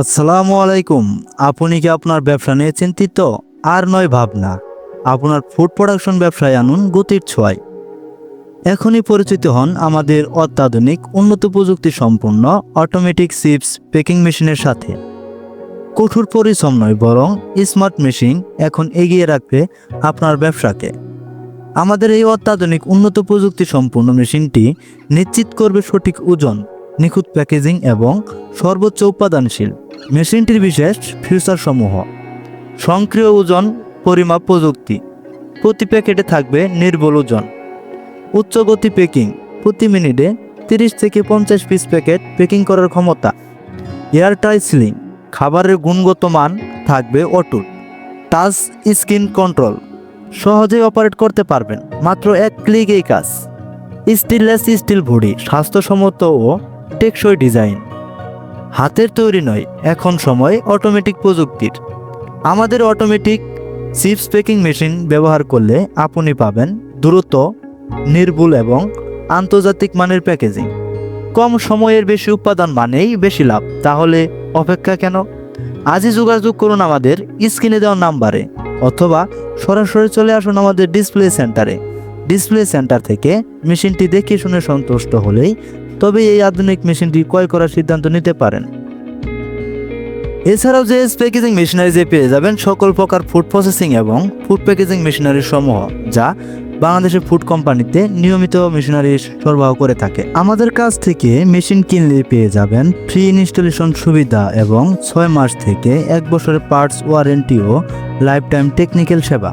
আসসালামু আলাইকুম। আপনি কি আপনার ব্যবসা নিয়ে চিন্তিত? আর নয় ভাবনা। আপনার ফুড প্রোডাকশন ব্যবসায় আনুন গতির ছোঁয়ায়। এখনই পরিচিত হন আমাদের অত্যাধুনিক, উন্নত প্রযুক্তি সম্পন্ন অটোমেটিক চিপস পেকিং মেশিনের সাথে। কঠোর পরিশ্রম নয় বরং স্মার্ট মেশিন এখন এগিয়ে রাখবে আপনার ব্যবসাকে। আমাদের এই অত্যাধুনিক, উন্নত প্রযুক্তি সম্পূর্ণ মেশিনটি নিশ্চিত করবে সঠিক ওজন, নিখুঁত প্যাকেজিং এবং সর্বোচ্চ উৎপাদনশীল। মেশিনটির বিশেষ ফিচার সমূহ সক্রিয় ওজন, পরিমাপ প্রযুক্তি। প্রতি প্যাকেটে থাকবে নির্বল ওজন। উচ্চ গতি পেকিং প্রতি মিনিটে তিরিশ থেকে পঞ্চাশ পিস প্যাকেট পেকিং করার ক্ষমতা। Airtight sealing. খাবারের গুণগত মান থাকবে অটুট। Touch screen control. সহজেই অপারেট করতে পারবেন। মাত্র এক ক্লিকেই কাজ। স্টিললেস স্টিল ভুড়ি স্বাস্থ্যসম্মত ও টেকসই ডিজাইন। হাতের তৈরি নয়, এখন সময় অটোমেটিক প্রযুক্তির। আমাদের অটোমেটিক চিপস পেকিং মেশিন ব্যবহার করলে আপনি পাবেন দ্রুত, নির্ভুল এবং আন্তর্জাতিক মানের প্যাকেজিং কম সময়ের বেশি উৎপাদন মানেই বেশি লাভ, তাহলে অপেক্ষা কেন? আজই যোগাযোগ করুন আমাদের স্ক্রিনে দেওয়া নাম্বারে অথবা সরাসরি চলে আসুন আমাদের ডিসপ্লে সেন্টারে ডিসপ্লে সেন্টার থেকে মেশিনটি দেখে শুনে সন্তুষ্ট হলেই তবে এই আধুনিক মেশিনটি ক্রয় করার সিদ্ধান্ত নিতে পারেন। এছাড়াও যে প্যাকেজিং মেশিনারি যে পেয়ে যাবেন সকল প্রকার ফুড প্রসেসিং এবং ফুড প্যাকেজিং মেশিনারি সমূহ, যা বাংলাদেশের ফুড কোম্পানিতে নিয়মিত মেশিনারি সরবরাহ করে থাকে। আমাদের কাছ থেকে মেশিন কিনলে পেয়ে যাবেন ফ্রি ইনস্টলেশন সুবিধা এবং ছয় মাস থেকে এক বছরের পার্টস ওয়ারেন্টি ও লাইফ টাইম টেকনিক্যাল সেবা।